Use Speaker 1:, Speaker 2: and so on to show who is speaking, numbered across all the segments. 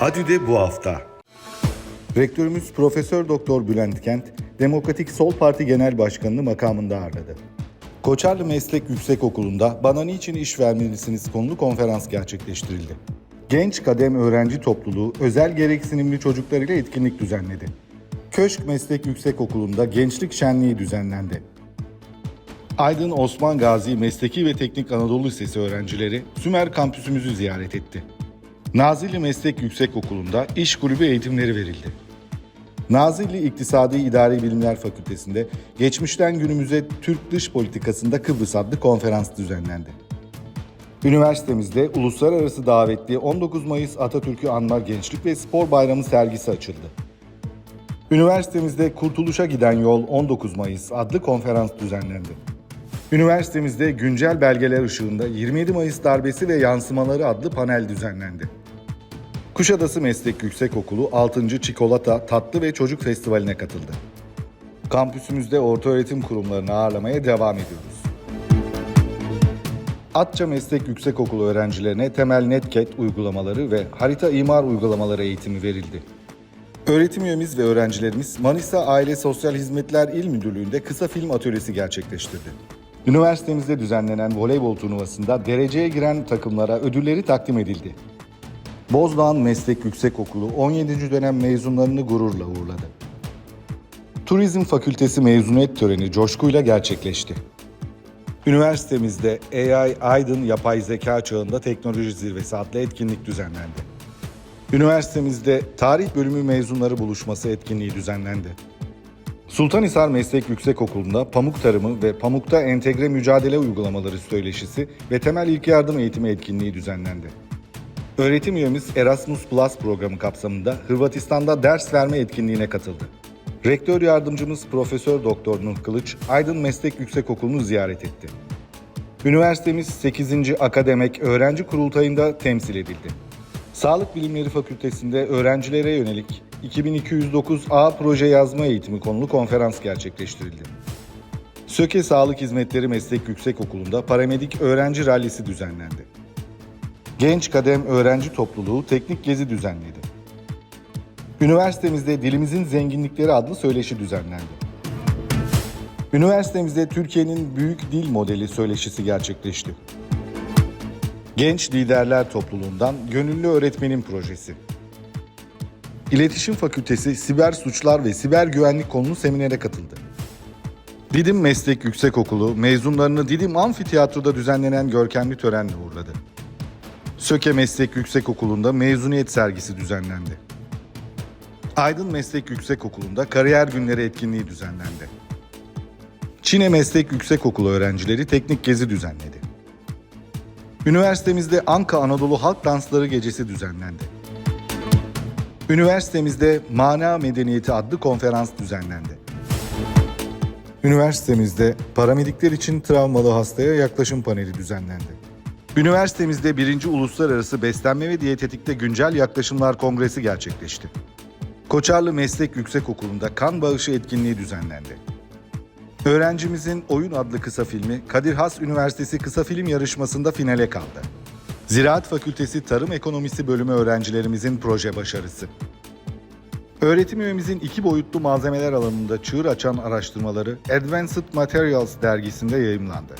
Speaker 1: ADÜ'de bu hafta. Rektörümüz Profesör Doktor Bülent Kent, Demokratik Sol Parti Genel Başkanı'nı makamında ağırladı. Koçarlı Meslek Yüksekokulu'nda Bana Niçin İş Vermelisiniz konulu konferans gerçekleştirildi. Genç Kadem Öğrenci Topluluğu özel gereksinimli çocuklar ile etkinlik düzenledi. Köşk Meslek Yüksekokulu'nda Gençlik Şenliği düzenlendi. Aydın Osman Gazi Mesleki ve Teknik Anadolu Lisesi öğrencileri Sümer kampüsümüzü ziyaret etti. Nazilli Meslek Yüksekokulu'nda iş kulübü eğitimleri verildi. Nazilli İktisadi İdari Bilimler Fakültesi'nde geçmişten günümüze Türk dış politikasında Kıbrıs adlı konferans düzenlendi. Üniversitemizde uluslararası davetli 19 Mayıs Atatürk'ü anma Gençlik ve Spor Bayramı sergisi açıldı. Üniversitemizde Kurtuluşa Giden Yol 19 Mayıs adlı konferans düzenlendi. Üniversitemizde güncel belgeler ışığında 27 Mayıs darbesi ve yansımaları adlı panel düzenlendi. Kuşadası Meslek Yüksekokulu 6. Çikolata Tatlı ve Çocuk Festivali'ne katıldı. Kampüsümüzde ortaöğretim kurumlarını ağırlamaya devam ediyoruz. Atça Meslek Yüksekokulu öğrencilerine temel netket uygulamaları ve harita imar uygulamaları eğitimi verildi. Öğretim üyemiz ve öğrencilerimiz Manisa Aile Sosyal Hizmetler İl Müdürlüğü'nde kısa film atölyesi gerçekleştirdi. Üniversitemizde düzenlenen voleybol turnuvasında dereceye giren takımlara ödülleri takdim edildi. Bozdağ Meslek Yüksekokulu 17. dönem mezunlarını gururla uğurladı. Turizm Fakültesi mezuniyet töreni coşkuyla gerçekleşti. Üniversitemizde AI Aydın Yapay Zeka Çağında Teknoloji Zirvesi adlı etkinlik düzenlendi. Üniversitemizde tarih bölümü mezunları buluşması etkinliği düzenlendi. Sultanhisar Meslek Yüksekokulu'nda pamuk tarımı ve pamukta entegre mücadele uygulamaları söyleşisi ve temel ilk yardım eğitimi etkinliği düzenlendi. Öğretim üyemiz Erasmus Plus programı kapsamında Hırvatistan'da ders verme etkinliğine katıldı. Rektör yardımcımız Profesör Doktor Nuh Kılıç, Aydın Meslek Yüksekokulu'nu ziyaret etti. Üniversitemiz 8. Akademek Öğrenci Kurultayı'nda temsil edildi. Sağlık Bilimleri Fakültesi'nde öğrencilere yönelik 2209 A proje yazma eğitimi konulu konferans gerçekleştirildi. Söke Sağlık Hizmetleri Meslek Yüksekokulu'nda paramedik öğrenci rallisi düzenlendi. Genç Kadem Öğrenci Topluluğu teknik gezi düzenledi. Üniversitemizde Dilimizin Zenginlikleri adlı söyleşi düzenlendi. Üniversitemizde Türkiye'nin Büyük Dil Modeli söyleşisi gerçekleşti. Genç Liderler Topluluğundan Gönüllü Öğretmenin Projesi. İletişim Fakültesi Siber Suçlar ve Siber Güvenlik konulu seminere katıldı. Didim Meslek Yüksekokulu mezunlarını Didim Amfiteyatro'da düzenlenen görkemli törenle uğurladı. Söke Meslek Yüksekokulu'nda mezuniyet sergisi düzenlendi. Aydın Meslek Yüksekokulu'nda kariyer günleri etkinliği düzenlendi. Çin'e Meslek Yüksekokulu öğrencileri teknik gezi düzenledi. Üniversitemizde Anka Anadolu Halk Dansları Gecesi düzenlendi. Üniversitemizde Mana Medeniyeti adlı konferans düzenlendi. Üniversitemizde paramedikler için travmalı hastaya yaklaşım paneli düzenlendi. Üniversitemizde 1. Uluslararası Beslenme ve Diyetetikte Güncel Yaklaşımlar Kongresi gerçekleşti. Koçarlı Meslek Yüksekokulu'nda kan bağışı etkinliği düzenlendi. Öğrencimizin Oyun adlı kısa filmi Kadir Has Üniversitesi Kısa Film Yarışması'nda finale kaldı. Ziraat Fakültesi Tarım Ekonomisi bölümü öğrencilerimizin proje başarısı. Öğretim üyemizin iki boyutlu malzemeler alanında çığır açan araştırmaları Advanced Materials dergisinde yayımlandı.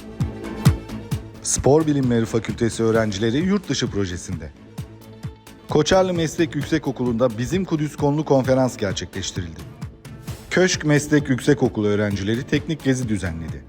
Speaker 1: Spor Bilimleri Fakültesi öğrencileri yurt dışı projesinde. Koçarlı Meslek Yüksekokulu'nda Bizim Kudüs konulu konferans gerçekleştirildi. Köşk Meslek Yüksekokulu öğrencileri teknik gezi düzenledi.